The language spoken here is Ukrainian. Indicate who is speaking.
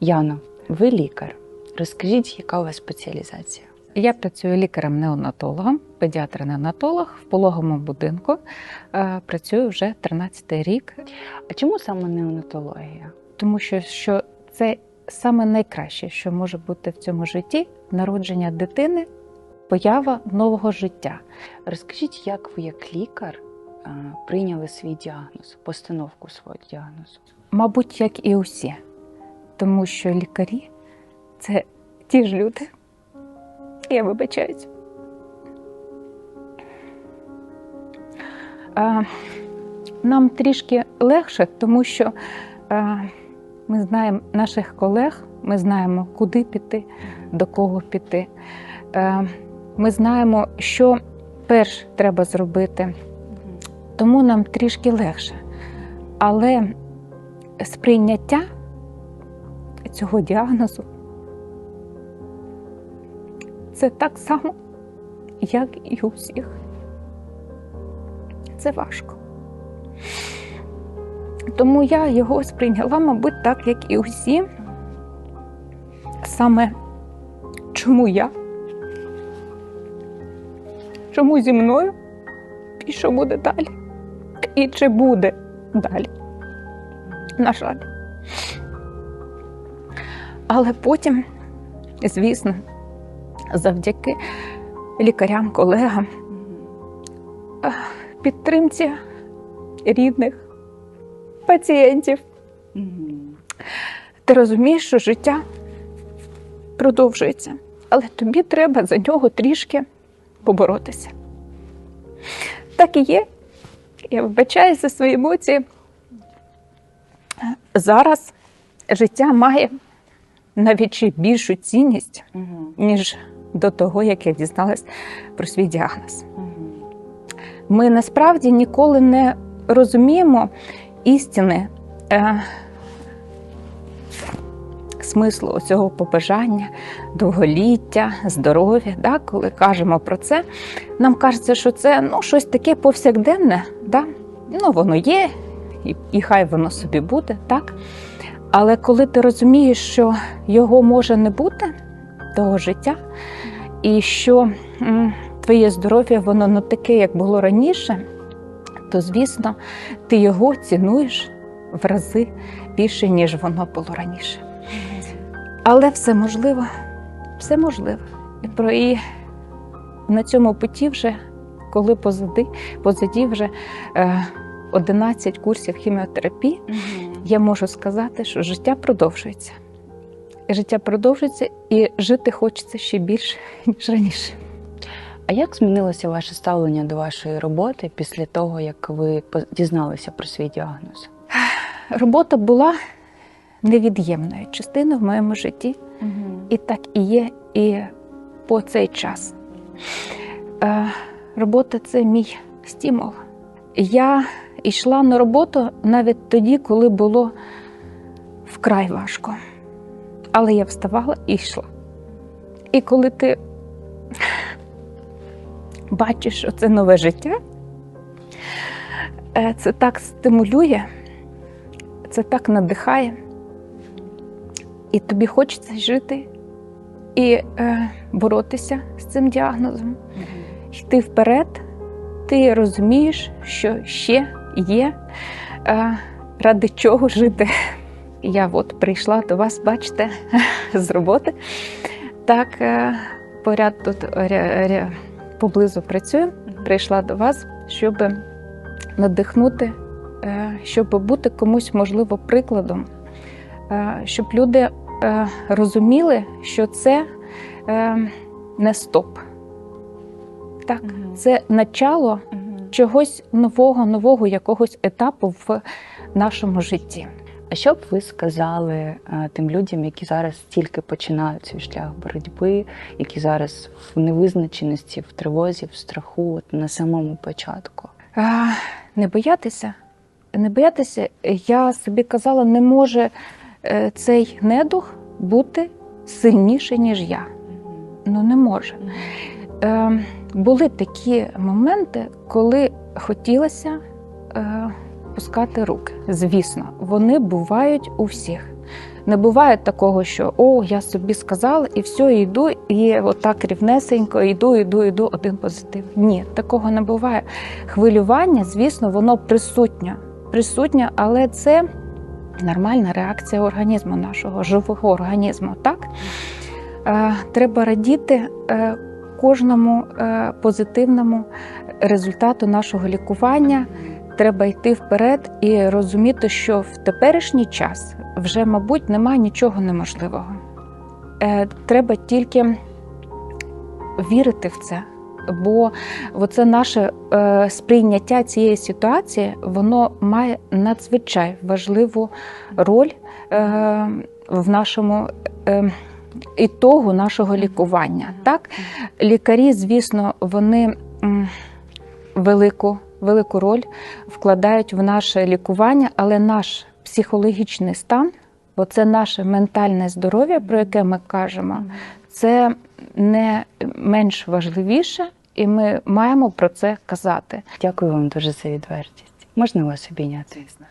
Speaker 1: Яно, ви лікар. Розкажіть, яка у вас спеціалізація?
Speaker 2: Я працюю лікарем-неонатологом, педіатр-неонатолог в пологовому будинку. Е, Працюю вже 13 рік,
Speaker 1: А чому саме неонатологія?
Speaker 2: тому що, що це саме найкраще, що може бути в цьому житті народження дитини, поява нового життя.
Speaker 1: Розкажіть, як ви, як лікар, е, прийняли свій діагноз, постановку свого діагнозу?
Speaker 2: Мабуть, як і усі, тому що лікарі це ті ж люди. Я вибачаюсь. Нам трішки легше, тому що ми знаємо наших колег, ми знаємо, куди піти, до кого піти. Ми знаємо, що перш треба зробити, тому нам трішки легше. Але сприйняття цього діагнозу це так само, як і у всіх. Це важко. Тому я його сприйняла, мабуть, так, як і усі. Саме чому я? Чому зі мною? І що буде далі? І чи буде далі? На жаль. Але потім, звісно, завдяки лікарям, колегам, підтримці рідних, пацієнтів, ти розумієш, що життя продовжується, але тобі треба за нього трішки поборотися. Так і є. Я вибачаюся за свої емоції. Зараз життя має навіть ще більшу цінність, ніж до того, як я дізналась про свій діагноз. Ми насправді ніколи не розуміємо істини е, смислу цього побажання, довголіття, здоров'я. Да? Коли кажемо про це, нам кажеться, що це ну, щось таке повсякденне, да? ну, воно є, і, і хай воно собі буде. так? Але коли ти розумієш, що його може не бути, того життя, і що твоє здоров'я воно не таке, як було раніше, то звісно ти його цінуєш в рази більше, ніж воно було раніше. Але все можливо, все можливо. І про і на цьому путі вже, коли позади, позаді вже е, 11 курсів хіміотерапії, я можу сказати, що життя продовжується. Життя продовжується і жити хочеться ще більше, ніж раніше.
Speaker 1: А як змінилося ваше ставлення до вашої роботи після того, як ви дізналися про свій діагноз?
Speaker 2: Робота була невід'ємною частиною в моєму житті, і так і є і по цей час. Е, робота це мій стимул. Я йшла на роботу навіть тоді, коли було вкрай важко. Але я вставала і йшла. І коли ти бачиш, що це нове життя, е, це так стимулює, це так надихає. І тобі хочеться жити і е, боротися з цим діагнозом, йти вперед. Ти розумієш, що ще є е, ради чого жити. Я от прийшла до вас, бачите, з роботи. Так, е, поряд тут ря- ря- поблизу працюю. Прийшла до вас, щоб надихнути, е, щоб бути комусь, можливо, прикладом, щоб люди розуміли, що це не стоп. Так, це начало чогось нового, нового якогось етапу в нашому житті.
Speaker 1: А що б ви сказали е, тим людям, які зараз тільки починають свій шлях боротьби, які зараз в невизначеності, в тривозі, в страху, от на самому початку?
Speaker 2: А, Не боятися, не боятися, я собі казала, не може е, цей недух бути сильніший, ніж я. Ну не може. Е, були такі моменти, коли хотілося е, пускати руки. Звісно, вони бувають у всіх. Не буває такого, що о, я собі сказала, і все, і йду, і отак рівнесенько, йду, йду, йду, один позитив. Ні, такого не буває. Хвилювання, звісно, воно присутнє. Присутнє, але це нормальна реакція організму нашого, живого організму. Так? Е, треба радіти е, кожному е, позитивному результату нашого лікування. Треба йти вперед і розуміти, що в теперішній час вже, мабуть, немає нічого неможливого. Е, Треба тільки вірити в це. Бо це наше е, сприйняття цієї ситуації, воно має надзвичай важливу роль в нашому ітогу нашого лікування. Так, лікарі, звісно, вони велику, велику роль вкладають в наше лікування, але наш психологічний стан, бо це наше ментальне здоров'я, про яке ми кажемо, це не менш важливіше, і ми маємо про це казати.
Speaker 1: Дякую вам дуже за відвертість. Можна вас обійняти?
Speaker 3: Звісно.